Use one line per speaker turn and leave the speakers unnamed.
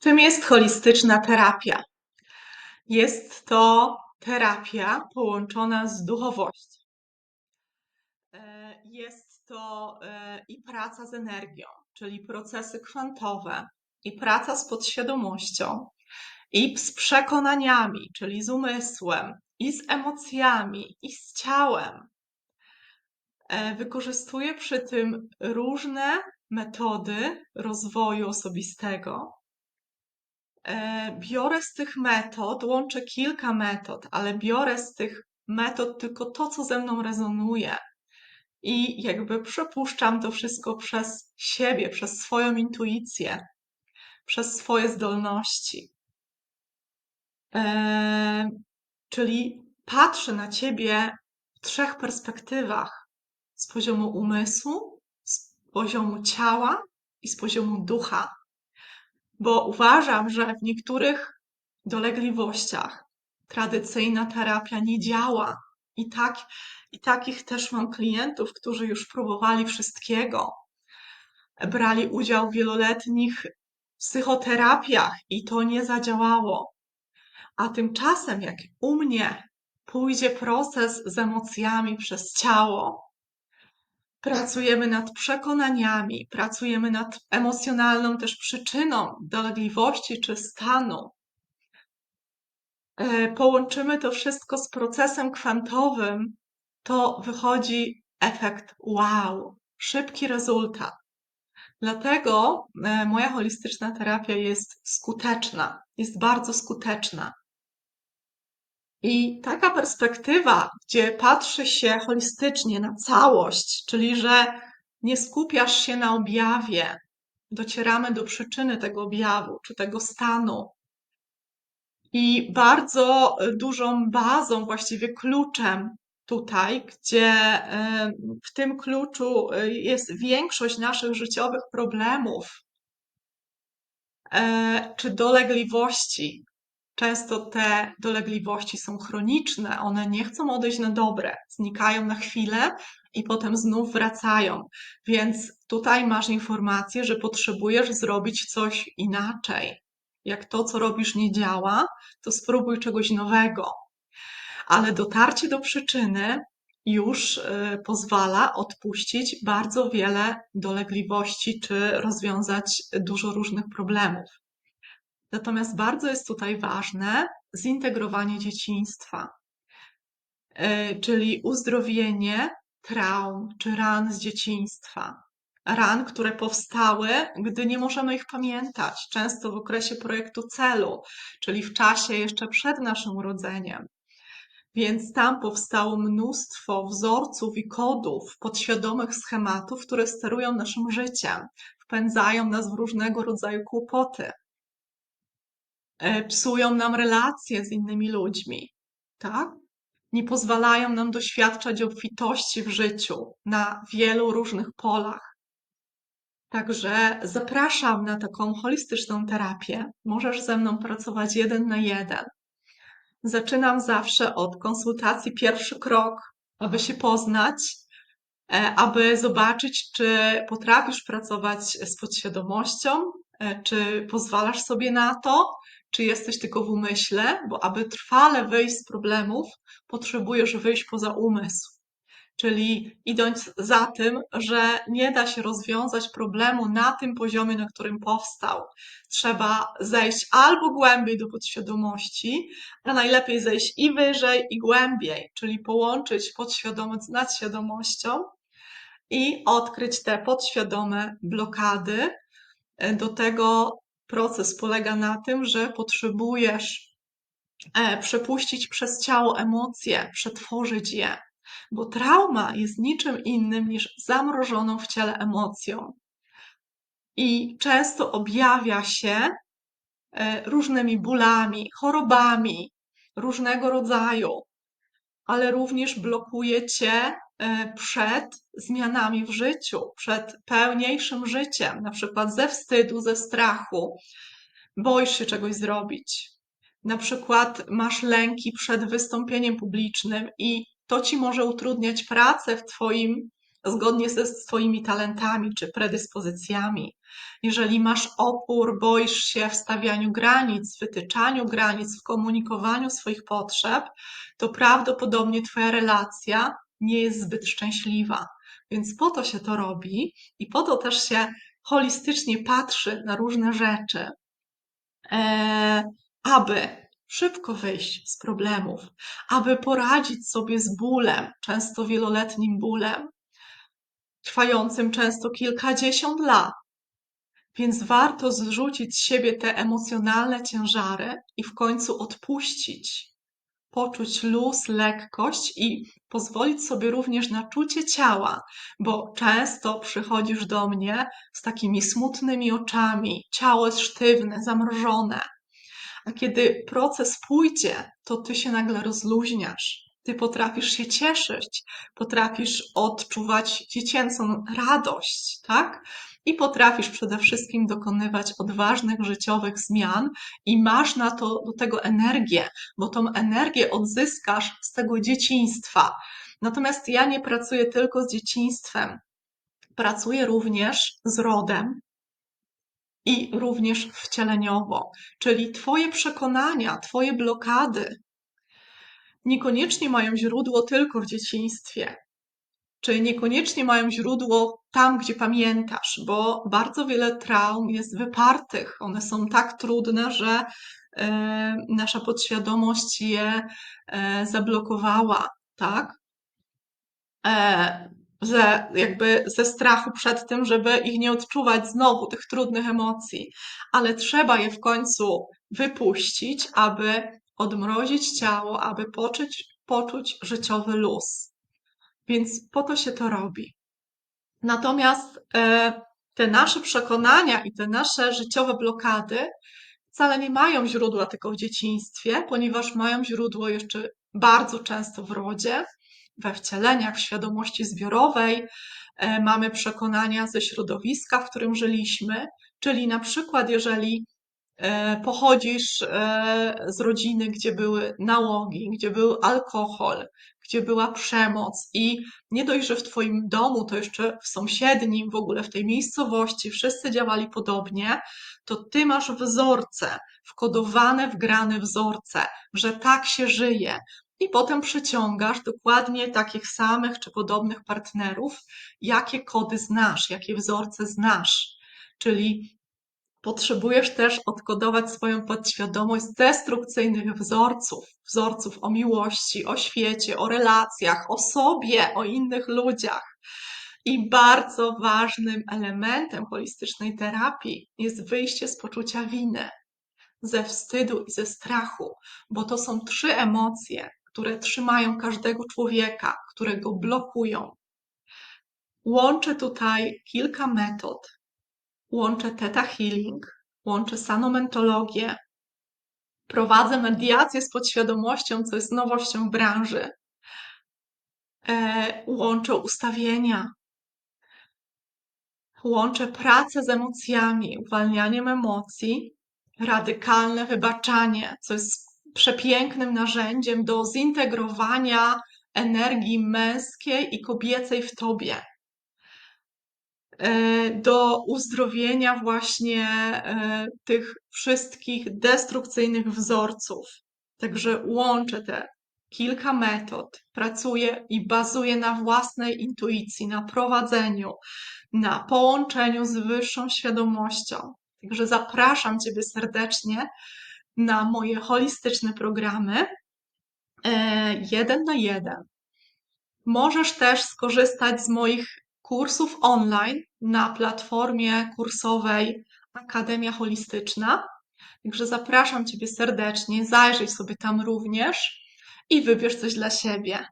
Czym jest holistyczna terapia? Jest to terapia połączona z duchowością. E, jest to e, i praca z energią, czyli procesy kwantowe, i praca z podświadomością, i z przekonaniami, czyli z umysłem, i z emocjami, i z ciałem. E, wykorzystuje przy tym różne metody rozwoju osobistego, biorę z tych metod, łączę kilka metod, ale biorę z tych metod tylko to, co ze mną rezonuje. I jakby przepuszczam to wszystko przez siebie, przez swoją intuicję, przez swoje zdolności. Eee, czyli patrzę na ciebie w trzech perspektywach: z poziomu umysłu, z poziomu ciała i z poziomu ducha bo uważam, że w niektórych dolegliwościach tradycyjna terapia nie działa. I, tak, I takich też mam klientów, którzy już próbowali wszystkiego. Brali udział w wieloletnich psychoterapiach i to nie zadziałało. A tymczasem, jak u mnie pójdzie proces z emocjami przez ciało, Pracujemy nad przekonaniami, pracujemy nad emocjonalną też przyczyną dolegliwości czy stanu. E, połączymy to wszystko z procesem kwantowym, to wychodzi efekt wow, szybki rezultat. Dlatego e, moja holistyczna terapia jest skuteczna, jest bardzo skuteczna. I taka perspektywa, gdzie patrzy się holistycznie na całość, czyli że nie skupiasz się na objawie, docieramy do przyczyny tego objawu czy tego stanu. I bardzo dużą bazą, właściwie kluczem tutaj, gdzie w tym kluczu jest większość naszych życiowych problemów e, czy dolegliwości, Często te dolegliwości są chroniczne, one nie chcą odejść na dobre, znikają na chwilę i potem znów wracają. Więc tutaj masz informację, że potrzebujesz zrobić coś inaczej. Jak to, co robisz, nie działa, to spróbuj czegoś nowego. Ale dotarcie do przyczyny już y, pozwala odpuścić bardzo wiele dolegliwości czy rozwiązać dużo różnych problemów. Natomiast bardzo jest tutaj ważne zintegrowanie dzieciństwa, e, czyli uzdrowienie traum czy ran z dzieciństwa. Ran, które powstały, gdy nie możemy ich pamiętać, często w okresie projektu celu, czyli w czasie jeszcze przed naszym urodzeniem. Więc tam powstało mnóstwo wzorców i kodów, podświadomych schematów, które sterują naszym życiem, wpędzają nas w różnego rodzaju kłopoty. E, psują nam relacje z innymi ludźmi, tak? Nie pozwalają nam doświadczać obfitości w życiu na wielu różnych polach. Także zapraszam na taką holistyczną terapię. Możesz ze mną pracować jeden na jeden. Zaczynam zawsze od konsultacji pierwszy krok, aby się poznać, e, aby zobaczyć, czy potrafisz pracować z podświadomością, e, czy pozwalasz sobie na to, czy jesteś tylko w umyśle, bo aby trwale wyjść z problemów, potrzebujesz wyjść poza umysł. Czyli idąc za tym, że nie da się rozwiązać problemu na tym poziomie, na którym powstał. Trzeba zejść albo głębiej do podświadomości, a najlepiej zejść i wyżej, i głębiej, czyli połączyć podświadomość z nadświadomością i odkryć te podświadome blokady. Do tego proces polega na tym, że potrzebujesz e, przepuścić przez ciało emocje, przetworzyć je, bo trauma jest niczym innym niż zamrożoną w ciele emocją. I często objawia się e, różnymi bólami, chorobami różnego rodzaju, ale również blokuje cię przed zmianami w życiu, przed pełniejszym życiem, na przykład ze wstydu, ze strachu, boisz się czegoś zrobić. Na przykład masz lęki przed wystąpieniem publicznym i to ci może utrudniać pracę w Twoim zgodnie ze swoimi talentami czy predyspozycjami. Jeżeli masz opór, boisz się w stawianiu granic, wytyczaniu granic, w komunikowaniu swoich potrzeb, to prawdopodobnie Twoja relacja nie jest zbyt szczęśliwa. Więc po to się to robi i po to też się holistycznie patrzy na różne rzeczy, e, aby szybko wyjść z problemów, aby poradzić sobie z bólem, często wieloletnim bólem, trwającym często kilkadziesiąt lat. Więc warto zrzucić z siebie te emocjonalne ciężary i w końcu odpuścić, poczuć luz, lekkość i pozwolić sobie również na czucie ciała, bo często przychodzisz do mnie z takimi smutnymi oczami, ciało jest sztywne, zamrożone. A kiedy proces pójdzie, to ty się nagle rozluźniasz. Ty potrafisz się cieszyć, potrafisz odczuwać dziecięcą radość, tak? I potrafisz przede wszystkim dokonywać odważnych życiowych zmian i masz na to do tego energię, bo tą energię odzyskasz z tego dzieciństwa. Natomiast ja nie pracuję tylko z dzieciństwem. Pracuję również z rodem, i również wcieleniowo, czyli Twoje przekonania, Twoje blokady niekoniecznie mają źródło tylko w dzieciństwie, czy niekoniecznie mają źródło tam, gdzie pamiętasz, bo bardzo wiele traum jest wypartych. One są tak trudne, że e, nasza podświadomość je e, zablokowała, tak? E, że jakby ze strachu przed tym, żeby ich nie odczuwać znowu, tych trudnych emocji, ale trzeba je w końcu wypuścić, aby odmrozić ciało, aby poczuć, poczuć życiowy luz. Więc po to się to robi. Natomiast e, te nasze przekonania i te nasze życiowe blokady wcale nie mają źródła tylko w dzieciństwie, ponieważ mają źródło jeszcze bardzo często w rodzie, we wcieleniach, w świadomości zbiorowej, e, mamy przekonania ze środowiska, w którym żyliśmy, czyli na przykład, jeżeli pochodzisz e, z rodziny, gdzie były nałogi, gdzie był alkohol, gdzie była przemoc i nie dość, że w Twoim domu, to jeszcze w sąsiednim, w ogóle w tej miejscowości wszyscy działali podobnie, to Ty masz wzorce, wkodowane, wgrane wzorce, że tak się żyje, i potem przyciągasz dokładnie takich samych czy podobnych partnerów, jakie kody znasz, jakie wzorce znasz. Czyli potrzebujesz też odkodować swoją podświadomość destrukcyjnych wzorców, wzorców o miłości, o świecie, o relacjach, o sobie, o innych ludziach. I bardzo ważnym elementem holistycznej terapii jest wyjście z poczucia winy, ze wstydu i ze strachu, bo to są trzy emocje, które trzymają każdego człowieka, które go blokują. Łączę tutaj kilka metod. Łączę Theta Healing, łączę sanomentologię, prowadzę mediację z podświadomością, co jest nowością branży. E, łączę ustawienia, łączę pracę z emocjami, uwalnianiem emocji, radykalne wybaczanie, co jest przepięknym narzędziem do zintegrowania energii męskiej i kobiecej w tobie. E, do uzdrowienia właśnie e, tych wszystkich destrukcyjnych wzorców. Także łączę te kilka metod, pracuję i bazuję na własnej intuicji, na prowadzeniu, na połączeniu z wyższą świadomością. Także zapraszam Ciebie serdecznie na moje holistyczne programy e, jeden na jeden. Możesz też skorzystać z moich kursów online na platformie kursowej Akademia Holistyczna. Także zapraszam Ciebie serdecznie, zajrzyj sobie tam również i wybierz coś dla siebie.